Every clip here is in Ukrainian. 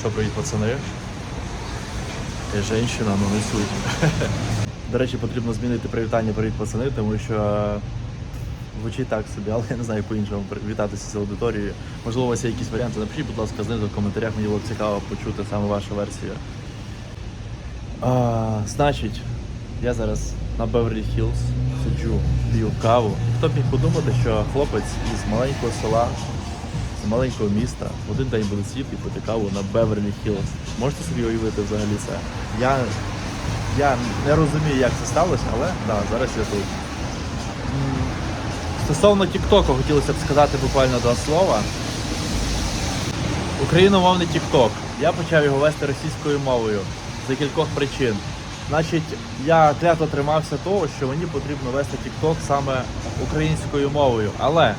Що привіт, пацани? Я женщина, ну не суть. До речі, потрібно змінити привітання привіт, пацани, тому що звучить так собі, але я не знаю, по-іншому привітатися з аудиторією. Можливо, у вас є якісь варіанти. Напишіть, будь ласка, знизу в коментарях, мені було б цікаво почути саме вашу версію. А, значить, я зараз на Беверлі Хіллз сиджу, п'ю каву. Хто б міг подумати, що хлопець із маленького села, маленького міста один день буде і пити каву на Беверлі Хіллз. Можете собі уявити взагалі це? Я, я не розумію, як це сталося, але да, зараз я тут. Стосовно Тіктоку хотілося б сказати буквально два слова. Україномовний TikTok. Я почав його вести російською мовою за кількох причин. Значить, я клято тримався того, що мені потрібно вести TikTok саме українською мовою. Але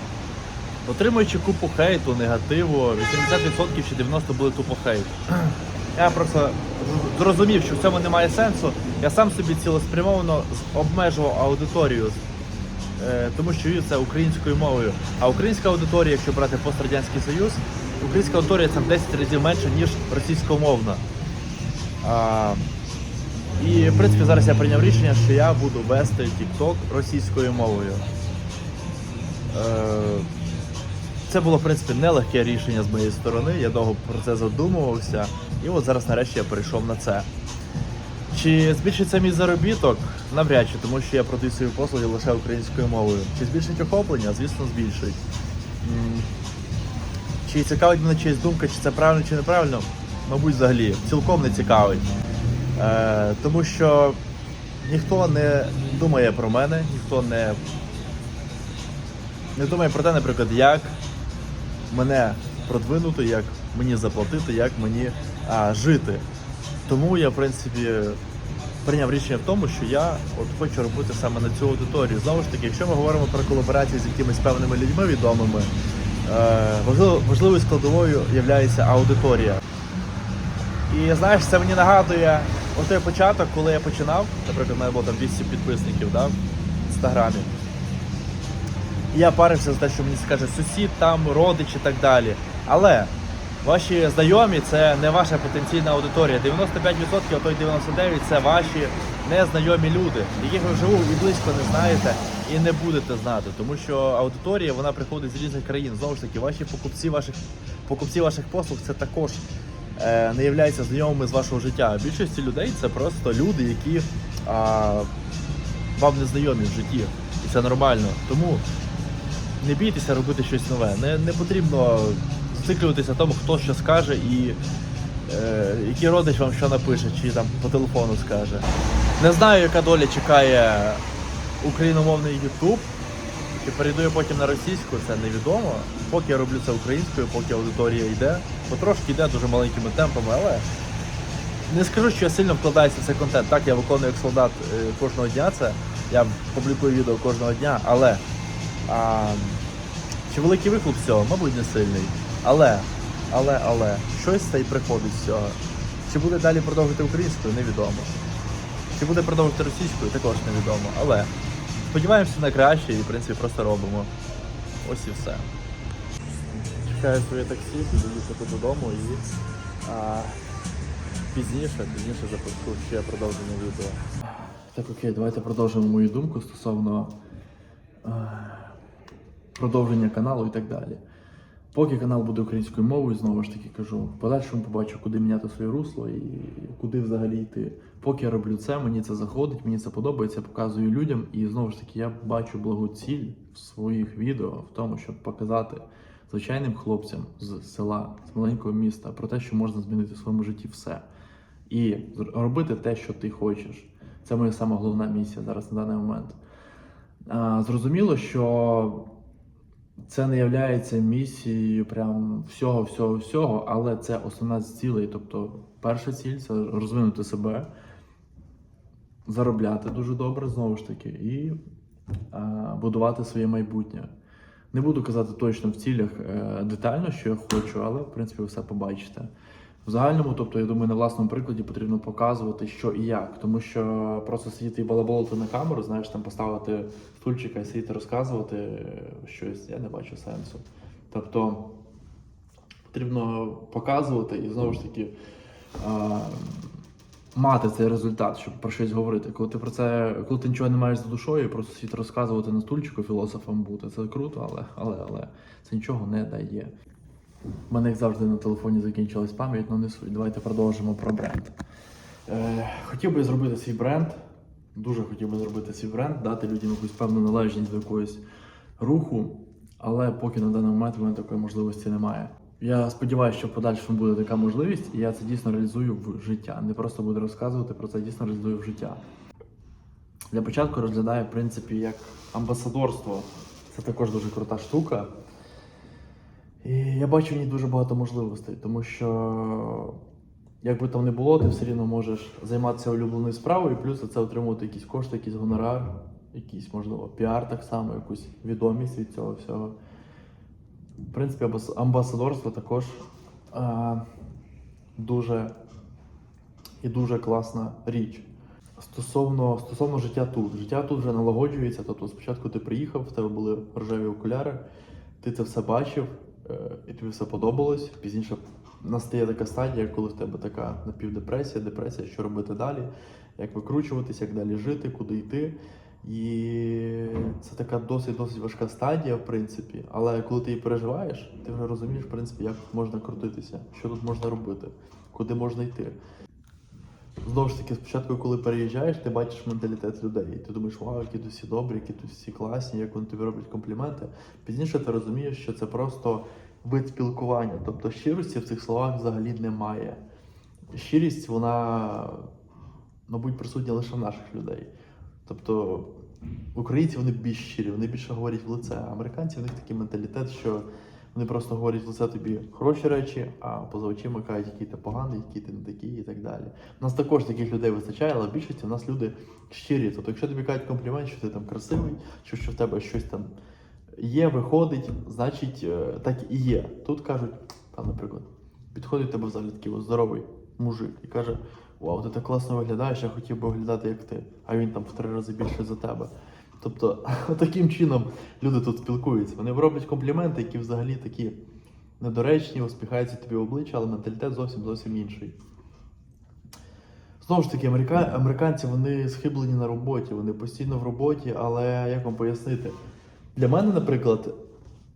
отримуючи купу хейту, негативу, 80% чи 90% були тупо хейт. Я просто зрозумів, що в цьому немає сенсу. Я сам собі цілеспрямовано обмежував аудиторію Е, тому що це українською мовою. А українська аудиторія, якщо брати пострадянський союз, українська аудиторія це в 10 разів менше, ніж російськомовна. І в принципі зараз я прийняв рішення, що я буду вести TikTok російською мовою. Е, це було в принципі нелегке рішення з моєї сторони. Я довго про це задумувався, і от зараз нарешті я перейшов на це. Чи збільшиться мій заробіток? Навряд чи, тому що я продаю свої послуги лише українською мовою. Чи збільшить охоплення? Звісно, збільшить. Чи цікавить мене чиясь думка, чи це правильно, чи неправильно? Мабуть, взагалі, цілком не цікавить. Е, тому що ніхто не думає про мене, ніхто не, не думає про те, наприклад, як мене продвинути, як мені заплатити, як мені а, жити. Тому я, в принципі, прийняв рішення в тому, що я от хочу робити саме на цю аудиторію. Знову ж таки, якщо ми говоримо про колаборації з якимись певними людьми відомими, е, важливо- важливою складовою є аудиторія. І знаєш, це мені нагадує отой початок, коли я починав, наприклад, в мене було там 200 підписників да, в інстаграмі. Я парився за те, що мені скаже сусід, там родич і так далі. Але ваші знайомі це не ваша потенційна аудиторія. 95%, а то й 99% це ваші незнайомі люди, яких ви вживу і близько не знаєте і не будете знати. Тому що аудиторія вона приходить з різних країн. Знову ж таки, ваші покупці ваших покупці ваших послуг це також е, не являються знайомими з вашого життя. Більшості людей це просто люди, які а, вам не знайомі в житті. І це нормально. Тому не бійтеся робити щось нове. Не, не потрібно зациклюватися тому, хто що скаже і е, який родич вам що напише, чи там по телефону скаже. Не знаю, яка доля чекає україномовний YouTube. Чи перейду я потім на російську, це невідомо. Поки я роблю це українською, поки аудиторія йде. Потрошки йде дуже маленькими темпами, але не скажу, що я сильно вкладаюся в цей контент. Так, я виконую як солдат е, кожного дня це. Я публікую відео кожного дня, але а, чи великий вихлоп з цього? Мабуть, не сильний. Але, але, але, щось це й приходить з цього. Чи буде далі продовжувати українською, невідомо. Чи буде продовжувати російською, також невідомо. Але сподіваємося на краще і, в принципі, просто робимо. Ось і все. Чекаю своє таксі, буду їхати додому і а, пізніше, пізніше запишу ще продовження відео. Так, окей, давайте продовжимо мою думку стосовно продовження каналу і так далі. Поки канал буде українською мовою, знову ж таки кажу, в подальшому побачу, куди міняти своє русло і куди взагалі йти. Поки я роблю це, мені це заходить, мені це подобається, показую людям. І знову ж таки, я бачу благу ціль в своїх відео в тому, щоб показати звичайним хлопцям з села, з маленького міста про те, що можна змінити в своєму житті все. І робити те, що ти хочеш. Це моя сама головна місія зараз на даний момент. Зрозуміло, що це не є місією прям всього, всього, всього, але це основна з цілей. Тобто, перша ціль це розвинути себе, заробляти дуже добре, знову ж таки, і е, будувати своє майбутнє. Не буду казати точно в цілях е, детально, що я хочу, але в принципі ви все побачите. В загальному, тобто, я думаю, на власному прикладі потрібно показувати, що і як. Тому що просто сидіти і балаболити на камеру, знаєш, там поставити стульчика і сидіти розказувати щось, я не бачу сенсу. Тобто потрібно показувати і знову ж таки мати цей результат, щоб про щось говорити. Коли ти про це, коли ти нічого не маєш за душою, просто світ розказувати на стульчику філософом бути, це круто, але, але, але це нічого не дає. У мене, як завжди, на телефоні закінчилась пам'ять, але не суть. Давайте продовжимо про бренд. Е, хотів би зробити свій бренд. Дуже хотів би зробити свій бренд, дати людям якусь певну належність до якогось руху, але поки на даний момент у мене такої можливості немає. Я сподіваюся, що в подальшому буде така можливість, і я це дійсно реалізую в життя. Не просто буду розказувати про це, дійсно реалізую в життя. Для початку розглядаю, в принципі, як амбасадорство. Це також дуже крута штука. І я бачу в ній дуже багато можливостей, тому що як би там не було, ти все рівно можеш займатися улюбленою справою, і плюс це отримувати якісь кошти, якийсь гонорар, якийсь, можливо, піар так само, якусь відомість від цього всього. В принципі, амбас- амбасадорство також а, дуже і дуже класна річ. Стосовно, стосовно життя тут. Життя тут вже налагоджується. Тобто спочатку ти приїхав, в тебе були рожеві окуляри, ти це все бачив, е, і тобі все подобалось. Пізніше настає така стадія, коли в тебе така напівдепресія, депресія, що робити далі, як викручуватись, як далі жити, куди йти. І це така досить досить важка стадія, в принципі. Але коли ти її переживаєш, ти вже розумієш, в принципі, як можна крутитися, що тут можна робити, куди можна йти. Знову ж таки, спочатку, коли переїжджаєш, ти бачиш менталітет людей. І ти думаєш, вау, які тут всі добрі, які тут всі класні, як вони тобі роблять компліменти. Пізніше ти розумієш, що це просто вид спілкування. Тобто щирості в цих словах взагалі немає. Щирість, вона, мабуть, присутня лише в наших людей. Тобто українці вони більш щирі, вони більше говорять в лице. А американці в них такий менталітет, що вони просто говорять в лице тобі хороші речі, а поза очима кажуть, який ти поганий, який ти не такий і так далі. У нас також таких людей вистачає, але в більшості у нас люди щирі. Тобто, якщо тобі кажуть комплімент, що ти там красивий, що, що в тебе щось там є, виходить, значить е, так і є. Тут кажуть, там, наприклад, підходить тебе взагалі такий ось здоровий мужик і каже: Вау, ти так класно виглядаєш, я хотів би виглядати як ти, а він там в три рази більше за тебе. Тобто, таким чином люди тут спілкуються. Вони роблять компліменти, які взагалі такі недоречні, усміхаються тобі в обличчя, але менталітет зовсім зовсім інший. Знову ж таки, америка... американці вони схиблені на роботі, вони постійно в роботі, але як вам пояснити? Для мене, наприклад,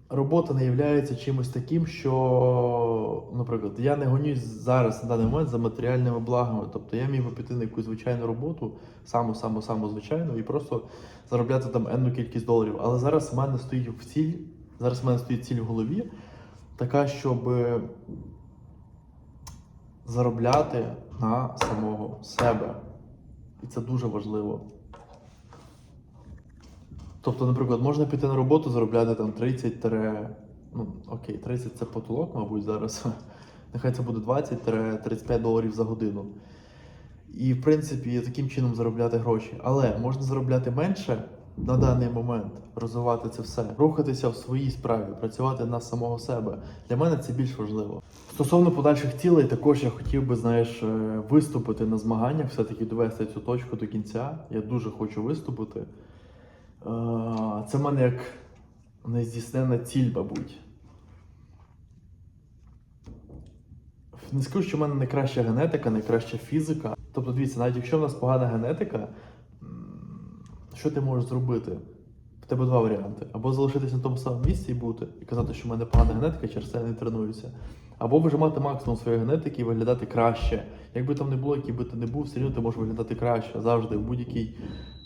робота не є чимось таким, що, наприклад, я не гонюсь зараз на даний момент за матеріальними благами. Тобто я міг би піти на якусь звичайну роботу, саму саму саму звичайну, і просто заробляти там енну кількість доларів. Але зараз в мене стоїть в ціль, зараз в мене стоїть ціль в голові, така, щоб заробляти на самого себе. І це дуже важливо. Тобто, наприклад, можна піти на роботу, заробляти там 30 тире, ну окей, 30 це потолок, мабуть, зараз. Нехай це буде 20-35 доларів за годину. І, в принципі, таким чином заробляти гроші. Але можна заробляти менше на даний момент, розвивати це все, рухатися в своїй справі, працювати на самого себе. Для мене це більш важливо. Стосовно подальших цілей, також я хотів би, знаєш, е, виступити на змаганнях, все-таки довести цю точку до кінця. Я дуже хочу виступити. Е, Це в мене як нездійсненна ціль, мабуть. Не скажу, що в мене найкраща генетика, найкраща фізика. Тобто, дивіться, навіть якщо в нас погана генетика, що ти можеш зробити? В тебе два варіанти: або залишитися на тому самому місці і бути, і казати, що в мене погана генетика, через це я не тренуюся. Або вижимати максимум своєї генетики і виглядати краще. Якби там не було, який би ти не був, все рівно ти можеш виглядати краще завжди, в будь-якій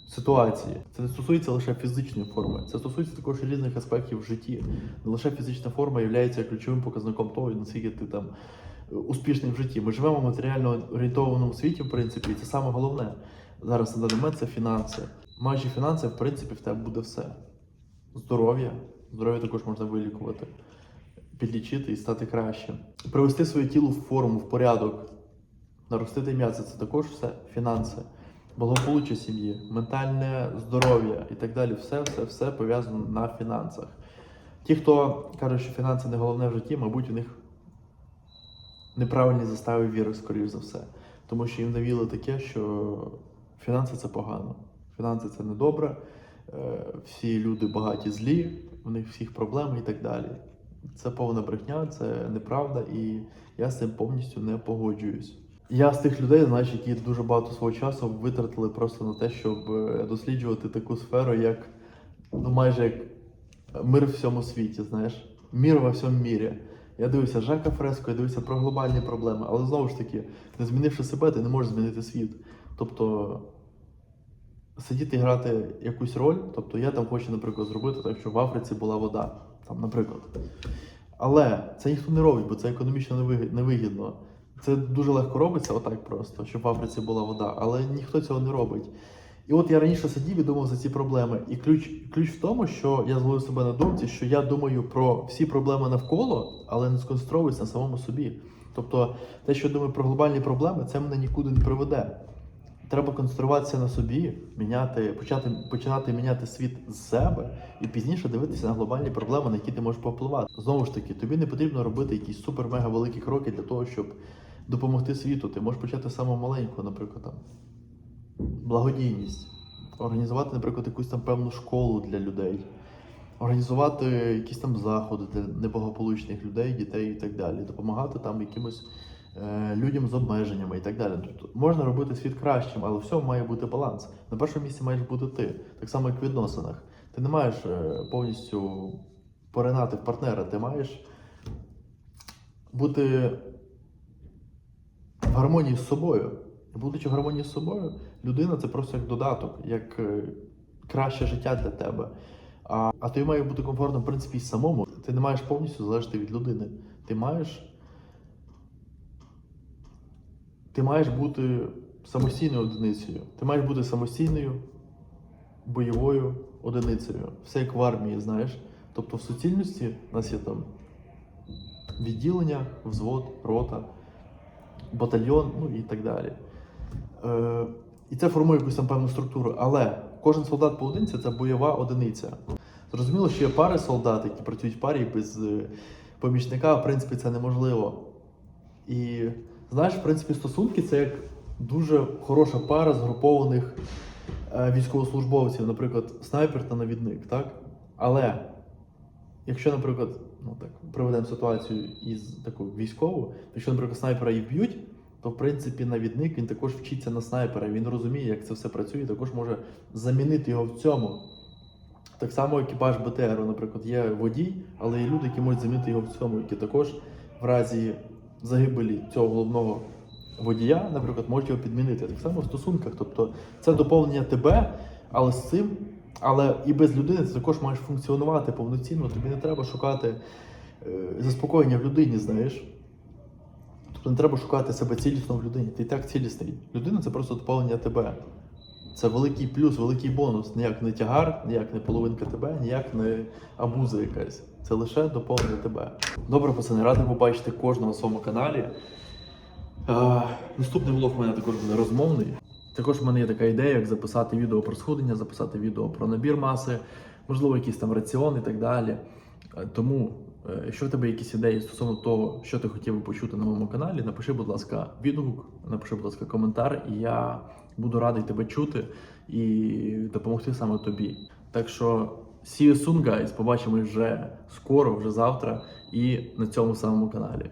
ситуації. Це не стосується лише фізичної форми, це стосується також різних аспектів в житті. Не лише фізична форма є ключовим показником того, наскільки ти там е, успішний в житті. Ми живемо в матеріально орієнтованому світі, в принципі, і це саме головне. Зараз на даний момент це фінанси. Маючи фінанси, в принципі, в тебе буде все. Здоров'я. Здоров'я також можна вилікувати, підлічити і стати кращим. Привести своє тіло в форму, в порядок, наростити м'ясо це також все фінанси. Благополуччя сім'ї, ментальне здоров'я і так далі. Все, все, все пов'язано на фінансах. Ті, хто каже, що фінанси не головне в житті, мабуть, у них неправильні застави віри, скоріш за все. Тому що їм навіли таке, що фінанси це погано, фінанси це недобре, е, всі люди багаті злі, у них всіх проблеми і так далі. це повна брехня, це неправда, і я з цим повністю не погоджуюсь. Я з тих людей, знаєш, які дуже багато свого часу витратили просто на те, щоб е, досліджувати таку сферу, як ну майже як мир в всьому світі, знаєш, мір во всьому мірі. Я дивився Жака Фреско, я дивився про глобальні проблеми, але знову ж таки, не змінивши себе, ти не можеш змінити світ. Тобто сидіти і грати якусь роль, тобто я там хочу, наприклад, зробити так, щоб в Африці була вода, там, наприклад. Але це ніхто не робить, бо це економічно невиг- невигідно. Це дуже легко робиться, отак просто, щоб в Африці була вода, але ніхто цього не робить. І от я раніше сидів і думав за ці проблеми. І ключ, ключ в тому, що я зловив себе на думці, що я думаю про всі проблеми навколо, але не сконцентровуюсь на самому собі. Тобто, те, що я думаю про глобальні проблеми, це мене нікуди не приведе. Треба концентруватися на собі, міняти, почати, починати міняти світ з себе і пізніше дивитися на глобальні проблеми, на які ти можеш повпливати. Знову ж таки, тобі не потрібно робити якісь супер-мега великі кроки для того, щоб допомогти світу. Ти можеш почати з самого маленького, наприклад, там благодійність, організувати, наприклад, якусь там певну школу для людей, організувати якісь там заходи для неблагополучних людей, дітей і так далі, допомагати там якимось е, людям з обмеженнями і так далі. Тобто можна робити світ кращим, але в всьому має бути баланс. На першому місці маєш бути ти, так само як в відносинах. Ти не маєш е, повністю поринати в партнера, ти маєш бути гармонії з собою. Будучи в гармонії з собою, людина це просто як додаток, як е, краще життя для тебе. А, а тобі має бути комфортно, в принципі, і самому. Ти не маєш повністю залежати від людини. Ти маєш. Ти маєш бути самостійною одиницею. Ти маєш бути самостійною бойовою одиницею. Все як в армії, знаєш. Тобто в суцільності у нас є там відділення, взвод, рота, батальйон, ну і так далі. Е, і це формує якусь там певну структуру. Але кожен солдат поодинці це бойова одиниця. Зрозуміло, що є пари солдат, які працюють в парі без е, помічника, в принципі, це неможливо. І знаєш, в принципі, стосунки це як дуже хороша пара згрупованих е, військовослужбовців, наприклад, снайпер та навідник, так? Але якщо, наприклад, ну так, приведемо ситуацію із таку військову, якщо, наприклад, снайпера і вб'ють, то в принципі навідник він також вчиться на снайпера, він розуміє, як це все працює, і також може замінити його в цьому. Так само екіпаж БТРу, наприклад, є водій, але є люди, які можуть замінити його в цьому, які також в разі загибелі цього головного водія, наприклад, можуть його підмінити. Так само в стосунках. Тобто це доповнення тебе, але з цим, але і без людини ти також маєш функціонувати повноцінно. Тобі не треба шукати е, заспокоєння в людині, знаєш. Тобто не треба шукати себе цілісно в людині. Ти і так цілісний. Людина це просто доповнення тебе. Це великий плюс, великий бонус. Ніяк не тягар, ніяк не половинка тебе, ніяк не абуза якась. Це лише доповнення тебе. Добре, пацани, радий побачити кожного на своєму каналі. Е, наступний влог у мене також буде розмовний. Також в мене є така ідея, як записати відео про схудення, записати відео про набір маси, можливо, якийсь там раціон і так далі. Е, Тому, е, якщо в тебе якісь ідеї стосовно того, що ти хотів би почути на моєму каналі, напиши, будь ласка, відгук, напиши, будь ласка, коментар, і я буду радий тебе чути і допомогти саме тобі. Так що, see you soon, guys, побачимось вже скоро, вже завтра, і на цьому самому каналі.